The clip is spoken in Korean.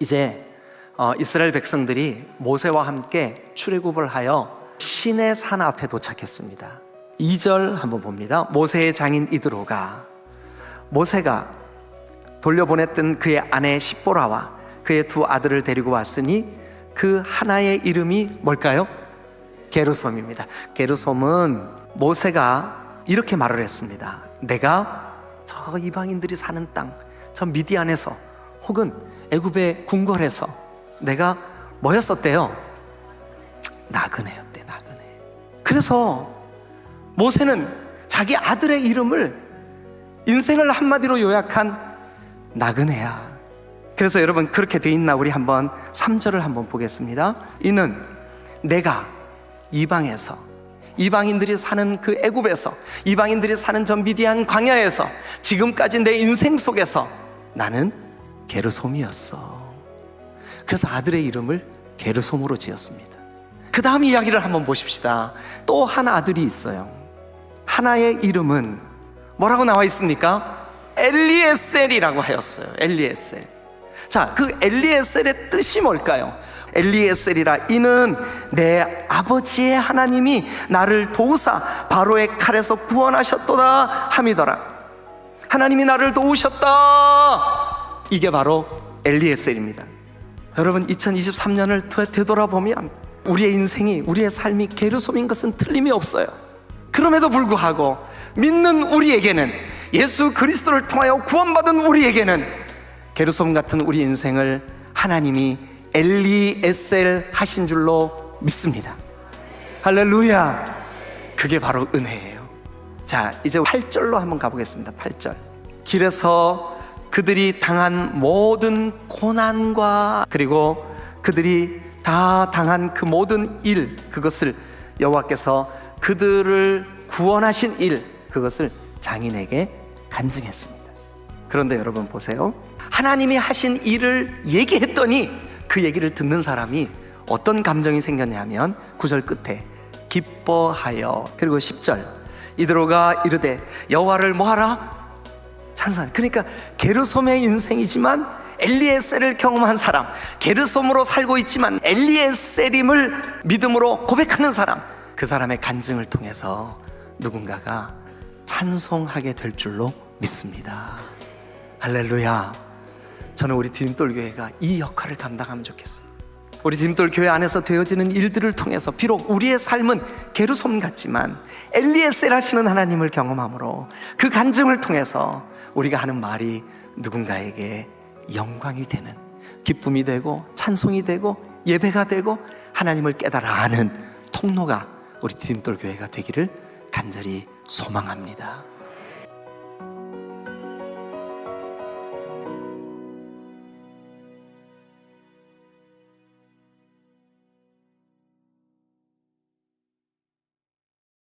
이제 어, 이스라엘 백성들이 모세와 함께 출애굽을 하여 신의 산 앞에 도착했습니다. 2절 한번 봅니다. 모세의 장인 이드로가 모세가 돌려보냈던 그의 아내 십보라와 그의 두 아들을 데리고 왔으니 그 하나의 이름이 뭘까요? 게르솜입니다. 게르솜은 모세가 이렇게 말을 했습니다. 내가 저 이방인들이 사는 땅, 저 미디안에서 혹은 애굽의 궁궐에서 내가 뭐였었대요? 나그네였대, 나그네. 그래서 모세는 자기 아들의 이름을 인생을 한마디로 요약한 나그네야. 그래서 여러분 그렇게 돼 있나 우리 한번 3절을 한번 보겠습니다. 이는 내가 이방에서 이방인들이 사는 그 애굽에서 이방인들이 사는 전 미디안 광야에서 지금까지 내 인생 속에서 나는 게르솜이었어. 그래서 아들의 이름을 게르솜으로 지었습니다. 그 다음 이야기를 한번 보십시다. 또 한 아들이 있어요. 하나의 이름은 뭐라고 나와 있습니까? 엘리에셀이라고 하였어요. 엘리에셀. 자, 그 엘리에셀의 뜻이 뭘까요? 엘리에셀이라 이는 내 아버지의 하나님이 나를 도우사 바로의 칼에서 구원하셨도다 함이더라. 하나님이 나를 도우셨다. 이게 바로 엘리에셀입니다. 여러분 2023년을 되돌아보면 우리의 인생이 우리의 삶이 게르솜인 것은 틀림이 없어요. 그럼에도 불구하고 믿는 우리에게는 예수 그리스도를 통하여 구원받은 우리에게는 게르솜 같은 우리 인생을 하나님이 엘리에셀 하신 줄로 믿습니다. 할렐루야. 그게 바로 은혜예요. 자, 이제 8절로 한번 가보겠습니다. 8절. 길에서 그들이 당한 모든 고난과 그리고 그들이 다 당한 그 모든 일 그것을 여호와께서 그들을 구원하신 일 그것을 장인에게 간증했습니다. 그런데 여러분 보세요. 하나님이 하신 일을 얘기했더니 그 얘기를 듣는 사람이 어떤 감정이 생겼냐면 구절 끝에 기뻐하여 그리고 10절 이드로가 이르되 여호와를 뭐하라 찬송하라 그러니까 게르솜의 인생이지만 엘리에셀을 경험한 사람 게르솜으로 살고 있지만 엘리에셀임을 믿음으로 고백하는 사람 그 사람의 간증을 통해서 누군가가 찬송하게 될 줄로 믿습니다. 할렐루야. 저는 우리 디딤돌 교회가 이 역할을 감당하면 좋겠어요 우리 디딤돌 교회 안에서 되어지는 일들을 통해서 비록 우리의 삶은 게르솜 같지만 엘리에셀 하시는 하나님을 경험함으로 그 간증을 통해서 우리가 하는 말이 누군가에게 영광이 되는 기쁨이 되고 찬송이 되고 예배가 되고 하나님을 깨달아 아는 통로가 우리 디딤돌 교회가 되기를 간절히 소망합니다.